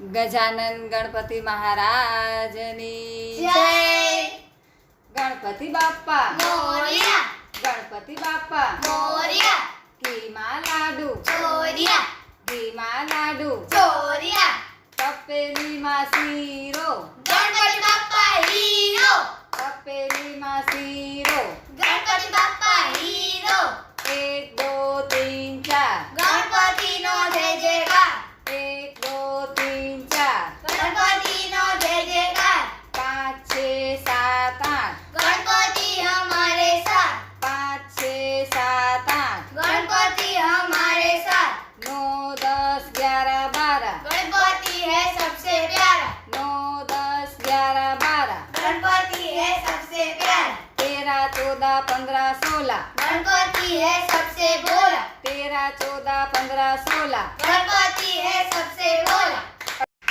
ગજાનન ગણપતિ મહારાજની. જય. ગણપતિ બાપ્પા મોરિયા. ગણપતિ બાપ્પા મોરિયા. ઘીમાં લાડુ. ચોરિયા. ઘીમાં લાડુ. ચોરિયા. તપેલીમાં શીરો चौदह पंद्रह सोलह। गणपति है सबसे भोला तेरह चौदह पंद्रह सोलह। गणपति है सबसे भोला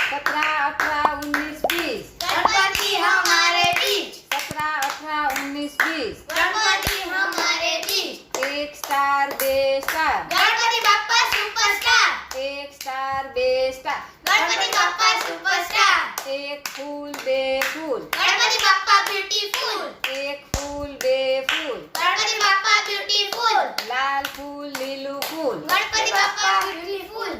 सत्रह अठारह उन्नीस बीस। गणपति हमारे बीच। सत्रह अठारह उन्नीस बीस। गणपति हमारे बीच। एक स्टार बे स्टार। गणपति बाप्पा सुपरस्टार। एक स्टार बे स्टार। गणपति बाप्पा सुपरस्टार। एक फूल बे फूल। गणपति बाप्पा ब्यूटीफुल एक फूल बे फूल गणपति बाप्पा ब्यूटीफुल लाल फूल लीलू फूल गणपति बाप्पा ब्यूटीफुल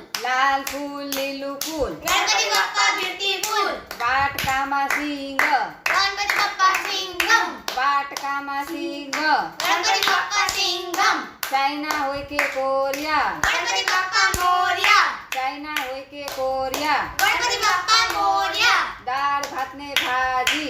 लाल फूल लीलू फूल। गणपति बप्पा फिरती फूल। बाट का मासिंग गणपति बप्पा सिंगम बाट का मासिंग गणपति बप्पा सिंगम चाइना होय के कोरिया। गणपति बप्पा मोरिया। चाइना होय के कोरिया। गणपति बप्पा मोरिया। दाल भात ने भाजी।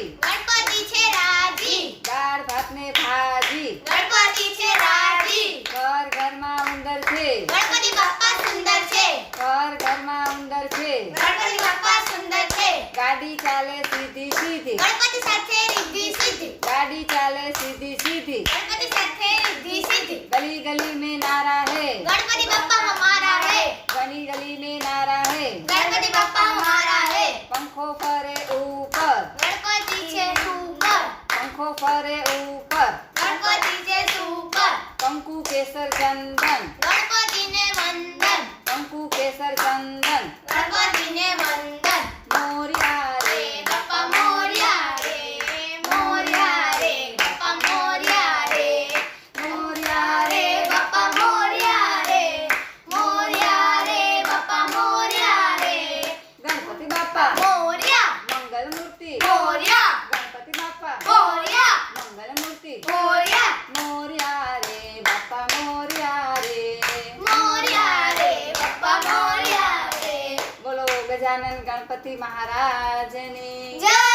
ગાડી ચાલે સીધી સીધી गणपति સાથે रिद्धि सिद्धि ગાડી ચાલે સીધી સીધી गणपति સાથે रिद्धि सिद्धि गली गली में नारा है गणपति बाप्पा हमारा है गली गली में नारा है गणपति बाप्पा हमारा है पंखो फरे ऊपर गणपति छे ऊपर पंखो फरे ऊपर गणपति छे ऊपर કંકુ કેસર ચંદન ગજાનન ગણપતિ મહારાજની. जय